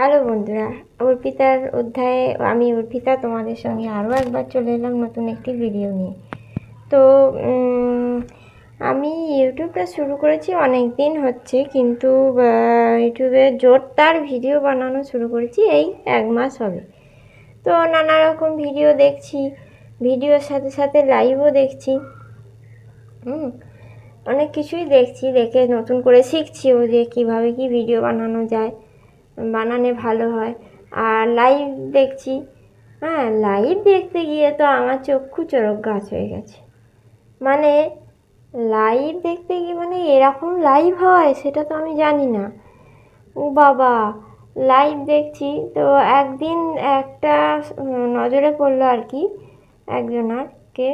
Hello বন্ধুরা অর্পিতার অধ্যায়ে আমি অর্পিতা তোমাদের সঙ্গে আরও একবার চলে এলাম নতুন একটি ভিডিও নিয়ে। তো আমি ইউটিউবটা শুরু করেছি অনেক দিন হচ্ছে, কিন্তু ইউটিউবে জোরদার ভিডিও বানানো শুরু করেছি, এই এক মাস হবে। তো নানা রকম ভিডিও দেখছি ভিডিওর সাথে সাথে লাইভও দেখছি, হুম, অনেক কিছুই দেখছি, দেখে নতুন করে শিখছিও যে কীভাবে কি ভিডিও বানানো যায়। বানানে ভালো হয়। আর লাইভ দেখছি। হ্যাঁ লাইভ দেখতে গিয়ে তো আমার চক্ষু চরক গাছ হয়ে গেছে। মানে লাইভ দেখতে গিয়ে মানে এরকম লাইভ হয়, সেটা তো আমি জানি না। ও বাবা লাইভ দেখছি। তো একদিন একটা নজরে পড়ল আর কি একজনারকে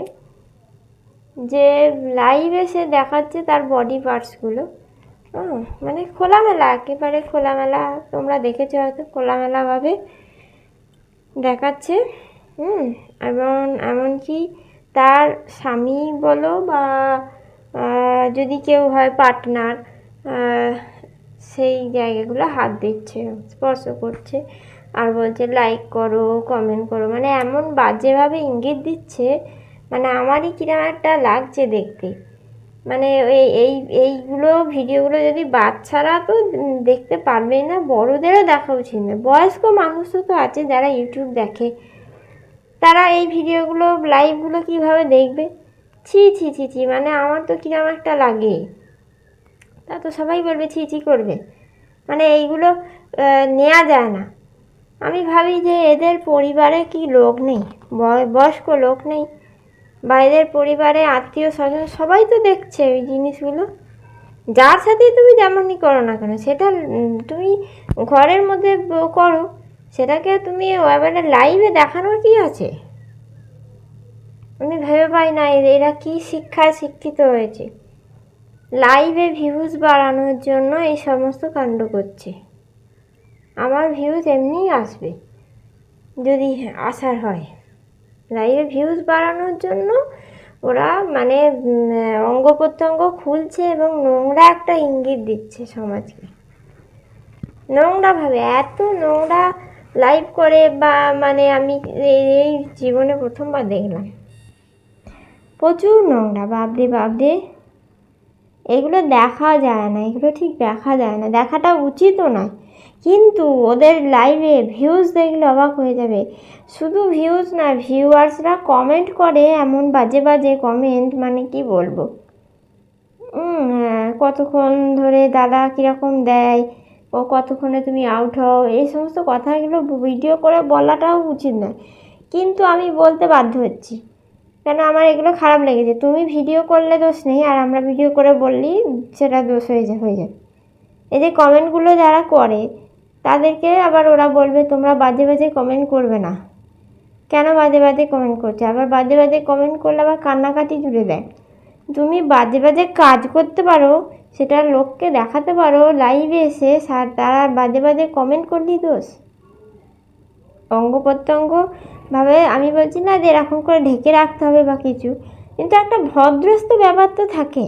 যে লাইভে সে দেখাচ্ছে তার বডি পার্টসগুলো মানে খোলামেলা, একেবারে খোলামেলা। তোমরা দেখেছ হয়তো খোলামেলাভাবে দেখাচ্ছে। হুম, এবং এমনকি তার স্বামী বলো বা যদি কেউ হয় পার্টনার সেই জায়গাগুলো হাত দিচ্ছে, স্পর্শ করছে আর বলছে লাইক করো কমেন্ট করো। মানে এমন বাজেভাবে ইঙ্গিত দিচ্ছে। মানে আমারই কিরম একটা লাগছে দেখতে। মানে এই এই, এইগুলো ভিডিওগুলো যদি বাচ্চারা তো দেখতে পারবেই না, বড়োদেরও দেখা উচিত না। বয়স্ক মানুষও তো আছে যারা ইউটিউব দেখে। তারা এই ভিডিওগুলো লাইভগুলো কীভাবে দেখবে? ছি ছি ছি ছি মানে আমার তো কিরম একটা লাগে। তা তো সবাই বলবে, ছি ছি করবে। মানে এইগুলো নেওয়া যায় না। আমি ভাবি যে এদের পরিবারে কি লোক নেই? বয়- বয়স্ক লোক নেই। বা এদের পরিবারে, আত্মীয় স্বজন সবাই তো দেখছে ওই জিনিসগুলো। যার সাথেই তুমি যেমনই করো না কেন, সেটা তুমি ঘরের মধ্যে করো, সেটাকে তুমি এবারে লাইভে দেখানোর কি আছে? আমি ভেবে পাই না এরা কি শিক্ষায় শিক্ষিত হয়েছে। লাইভে ভিউজ বাড়ানোর জন্য এই সমস্ত কাণ্ড করছে। আমার ভিউজ এমনিই আসবে, যদি আসার হয়। লাইভে ভিউজ বাড়ানোর জন্য ওরা মানে অঙ্গ প্রত্যঙ্গ খুলছে এবং নোংরা একটা ইঙ্গিত দিচ্ছে সমাজকে। নোংরাভাবে এত নোংরা লাইভ করে বা মানে আমি এই জীবনে প্রথমবার দেখলাম। প্রচুর নোংরা বাপরে বাপরে এগুলো দেখা যায় না, এগুলো ঠিক দেখা যায় না, দেখাটা উচিতও নয়। কিন্তু ওদের লাইভে ভিউজ দেখলে অবাক হয়ে যাবে। শুধু ভিউজ না ভিউয়ার্সরা কমেন্ট করে এমন বাজে বাজে কমেন্ট মানে কি বলব? হ্যাঁ, কতক্ষণ ধরে দাদা কীরকম দেয়? ও কতক্ষণে তুমি আউট হও? এই সমস্ত কথাগুলো ভিডিও করে বলাটাও উচিত নয়। কিন্তু আমি বলতে বাধ্য হচ্ছি। কেন আমার এগুলো খারাপ লেগেছে? তুমি ভিডিও করলে দোষ নেই আর আমরা ভিডিও করে বললি সেটা দোষ হয়ে যায় হয়ে যাবে এই যে কমেন্টগুলো যারা করে তাদেরকে আবার ওরা বলবে, তোমরা বাজে বাজে কমেন্ট করবে না। কেন বাজে বাজে কমেন্ট করছে? আবার বাজে বাজে কমেন্ট করলে আবার কান্নাকাটি জুড়ে দেয়। তুমি বাজে বাজে কাজ করতে পারো, সেটা লোককে দেখাতে পারো লাইভে এসে তারা বাজে বাজে কমেন্ট করলেই দোষ। অঙ্গ প্রত্যঙ্গভাবে আমি বলছি না যে এরকম করে ঢেকে রাখতে হবে বা কিছু, কিন্তু একটা ভদ্রস্ত ব্যাপার তো থাকে।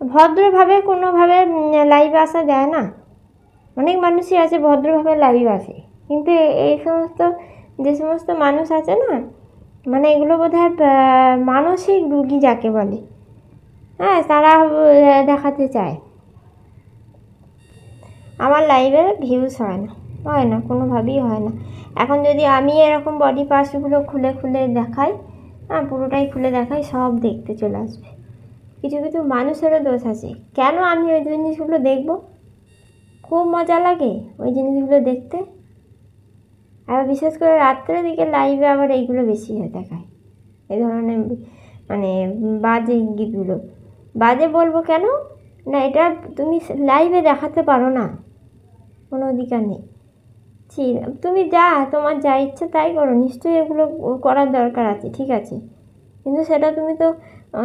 ভদ্রভাবে কোনোভাবে লাইভে আসা যায় না। অনেক মানুষই আছে, ভদ্রভাবে লাইভ আসে কিন্তু এই সমস্ত, যে সমস্ত মানুষ আছে না মানে এগুলো বোধ হয় মানসিক রুগী যাকে বলে। হ্যাঁ তারা দেখাতে চায়। আমার লাইভে ভিউজ হয় না হয় না, কোনোভাবেই হয় না। এখন যদি আমি এরকম বডি পার্টসগুলো খুলে খুলে দেখাই হ্যাঁ পুরোটাই খুলে দেখাই, সব দেখতে চলে আসবে। কিছু কিছু মানুষেরও দোষ আছে। কেন আমি ওই জিনিসগুলো দেখব? খুব মজা লাগে ওই জিনিসগুলো দেখতে। আর বিশেষ করে রাত্রের দিকে লাইভে আবার এইগুলো বেশি হয়ে দেখায়। এই ধরনের মানে বাজে ইঙ্গিতগুলো বাজে বলব কেন? না, এটা তুমি লাইভে দেখাতে পারো না। কোনো অধিকার নেই। ছি, তুমি যা, তোমার যা ইচ্ছে তাই করো। নিশ্চয়ই এগুলো করার দরকার আছে, ঠিক আছে। কিন্তু সেটা তুমি তো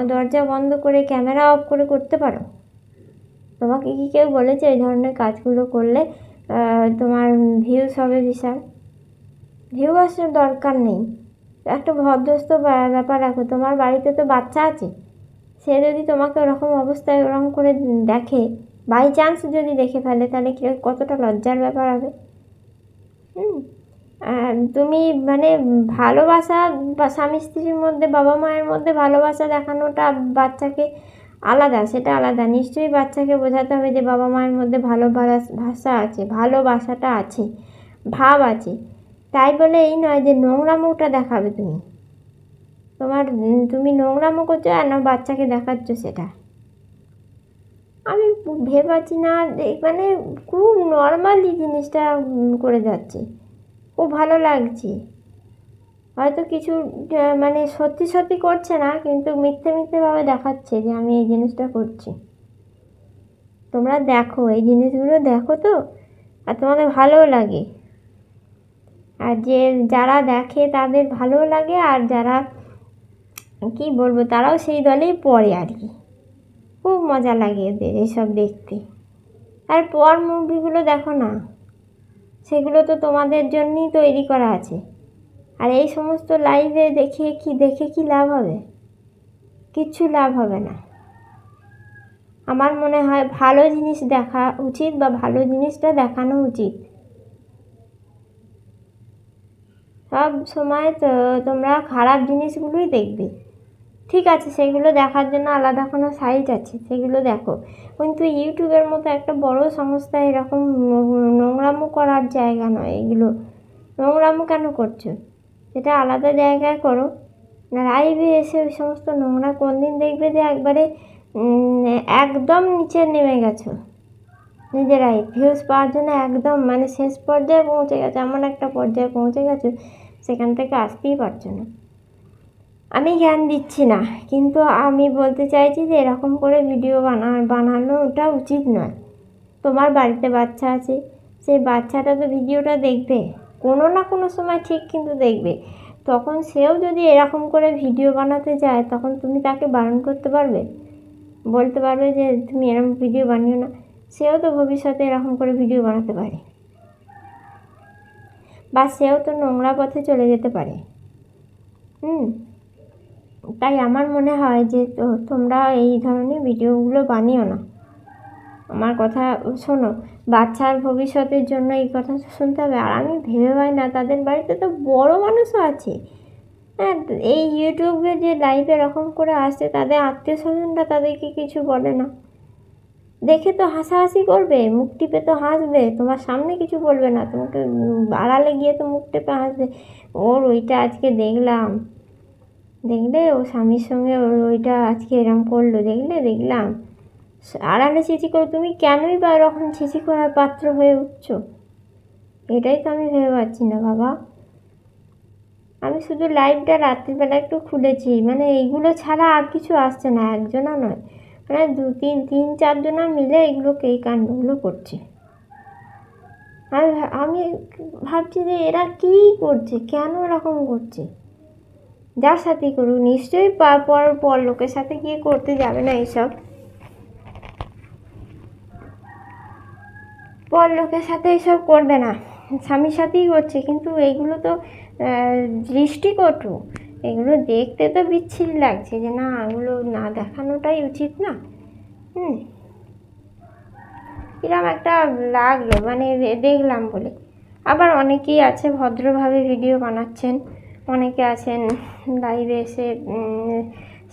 দরজা বন্ধ করে ক্যামেরা অফ করে করতে পারো। তোমাকে কি কেউ বলেছে এই ধরনের কাজগুলো করলে তোমার ভিউজ হবে বিশাল? ভিউ আসার দরকার নেই। একটা ভদ্রস্ত ব্যাপার রাখো, তোমার বাড়িতে তো বাচ্চা আছে। সে যদি তোমাকে ওরকম অবস্থায় ওরকম করে দেখে বাই চান্স যদি দেখে ফেলে, তাহলে কতটা লজ্জার ব্যাপার হবে? হুম তুমি মানে ভালোবাসা বা স্বামী স্ত্রীর মধ্যে বাবা মায়ের মধ্যে ভালোবাসা দেখানোটা বাচ্চাকে আলাদা, সেটা আলাদা। নিশ্চয়ই বাচ্চাকে বোঝাতে হবে যে বাবা মায়ের মধ্যে ভালো ভাষা আছে ভালোবাসাটা আছে, ভাব আছে। তাই বলে এই নয় যে নোংরামোটা দেখাবে তুমি। তোমার তুমি নোংরামো করছ আর না বাচ্চাকে দেখাচ্ছ সেটা। আমি ভেবাচ্ছি না মানে খুব নর্মালি জিনিসটা করে যাচ্ছে। খুব ভালো লাগছে। হয়তো কিছু মানে সত্যি সত্যি করছে না, কিন্তু মিথ্যে মিথ্যেভাবে দেখাচ্ছে যে আমি এই জিনিসটা করছি। তোমরা দেখো, এই জিনিসগুলো দেখো তো, আর তোমাদের ভালোও লাগে। আর যে যারা দেখে তাদের ভালোও লাগে, আর যারা, কি বলব, তারাও সেই দলেই পড়ে আর কি। খুব মজা লাগে এদের এইসব দেখতে। আর পর মুভিগুলো দেখো না, সেগুলো তো তোমাদের জন্যই তৈরি করা আছে। আর এই সমস্ত লাইভে দেখে কি দেখে কি লাভ হবে? কিচ্ছু লাভ হবে না। আমার মনে হয় ভালো জিনিস দেখা উচিত বা ভালো জিনিসটা দেখানো উচিত। সব সময় তো তোমরা খারাপ জিনিসগুলোই দেখবে। ঠিক আছে, সেগুলো দেখার জন্য আলাদা কোনো সাইট আছে, সেগুলো দেখো। কিন্তু ইউটিউবের মতো একটা বড় সংস্থা এরকম নোংরামো করার জায়গা নয় এগুলো। নোংরামো কেন করছ? সেটা আলাদা জায়গায় করো। লাইভে এসে ওই সমস্ত নোংরা কোন দিন দেখবে যে একবারে একদম নিচে নেমে গেছো? নিজেরাই ভিউজ পাওয়ার জন্য একদম মানে শেষ পর্যায়ে পৌঁছে গেছে, এমন একটা পর্যায়ে পৌঁছে গেছো, সেখান থেকে আসতেই পারছ না। আমি জ্ঞান দিচ্ছি না, কিন্তু আমি বলতে চাইছি যে এরকম করে ভিডিও বানা, বানানোটা উচিত নয়। তোমার বাড়িতে বাচ্চা আছে, সেই বাচ্চাটা তো ভিডিওটা দেখবে। কোনো না কোনো সময় ঠিক কিন্তু দেখবে। তখন সেও যদি এরকম করে ভিডিও বানাতে যায়, তখন তুমি তাকে বারণ করতে পারবে? বলতে পারবে যে, তুমি এরকম ভিডিও বানিও না। সেও তো ভবিষ্যতে এরকম করে ভিডিও বানাতে পারে। বা সেও তো নোংরা পথে চলে যেতে পারে। হুম? তাই আমার মনে হয় যে তোমরা এই ধরনের ভিডিওগুলো বানিও না। আমার কথা শোনো। বাচ্চার ভবিষ্যতের জন্য এই কথা শুনতে হবে। আর আমি ভেবে পাই না, তাদের বাড়িতে তো বড় মানুষও আছে। হ্যাঁ এই ইউটিউবে যে লাইভে এরকম করে আসছে, তাদের আত্মীয় স্বজনরা তাদেরকে কিছু বলে না। দেখে তো হাসাহাসি করবে, মুখ টিপে তো হাসবে, তোমার সামনে কিছু বলবে না। তোমাকে আড়ালে গিয়ে তো মুখ টিপে হাসবে। ওর ওইটা আজকে দেখলাম। দেখলে ও স্বামীর সঙ্গে ওইটা আজকে এরম করল, দেখলে দেখলাম। আড়ালে চিঠি করে তুমি কেনই বা এরকম চিঠি করার পাত্র হয়ে উঠছো? এটাই তো আমি ভেবে পাচ্ছি না, বাবা। আমি শুধু লাইভটা রাত্রিবেলা একটু খুলেছি। মানে এইগুলো ছাড়া আর কিছু আসছে না, একজনা নয়। মানে দু, তিন তিন, চারজনা মিলে এগুলোকে এই কাণ্ডগুলো করছে। আমি আমি ভাবছি যে এরা কী করছে? কেন এরকম করছে? যার সাথেই করুক, নিশ্চয়ই পর পর লোকের সাথে গিয়ে করতে যাবে না এইসব পর লোকের সাথে এসব করবে না। স্বামীর সাথেই করছে, কিন্তু এইগুলো তো দৃষ্টিকটু। এগুলো দেখতে তো বিচ্ছিরি লাগছে যে, না এগুলো না দেখানোটাই উচিত না। হুম। কিরম একটা লাগল মানে দেখলাম বলে। আবার অনেকেই আছে, ভদ্রভাবে ভিডিও বানাচ্ছেন। অনেকে আছেন লাইভে এসে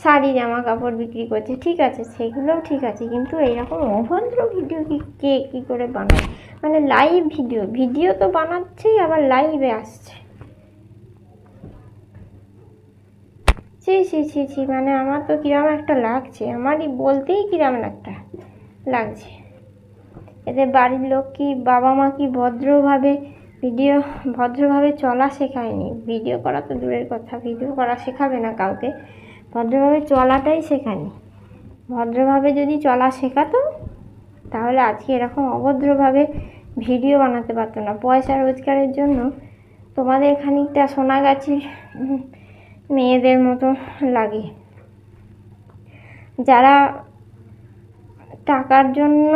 শাড়ি জামা কাপড় বিক্রি করছে। ঠিক আছে, সেগুলোও ঠিক আছে, কিন্তু এইরকম অভদ্র ভিডিও কি কে কী করে বানায়? মানে লাইভ ভিডিও ভিডিও তো বানাচ্ছেই, আবার লাইভে আসছে। ছি ছি ছি ছি মানে আমার তো কিরম একটা লাগছে, আমারই বলতেই কিরম একটা লাগছে। এদের বাড়ির লোক কি, বাবা মা কি ভদ্রভাবে ভিডিও ভদ্রভাবে চলা শেখায়নি? ভিডিও করা তো দূরের কথা ভিডিও করা শেখাবে না কাউকে। ভদ্রভাবে চলাটাই শেখানি। ভদ্রভাবে যদি চলা শেখাতো, তাহলে আজকে এরকম অভদ্রভাবে ভিডিও বানাতে পারতো না। পয়সা রোজগারের জন্য তোমাদের খানিকটা সোনাগাছির মেয়েদের মতো লাগে। যারা টাকার জন্য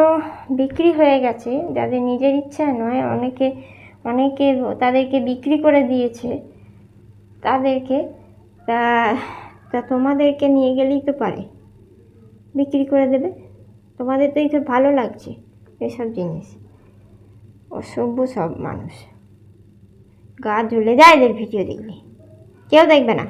বিক্রি হয়ে গেছে, যাদের নিজের ইচ্ছা নয়, অনেকে অনেকে তাদেরকে বিক্রি করে দিয়েছে, তাদেরকে তা তা তোমাদেরকে নিয়ে গেলেই তো পারে। বিক্রি করে দেবে। তোমাদের তো এই তো ভালো লাগছে এসব জিনিস। অসভ্য সব মানুষ। গা জ্বলে যায় এদের ভিডিও দেখলে। কেউ দেখবে না।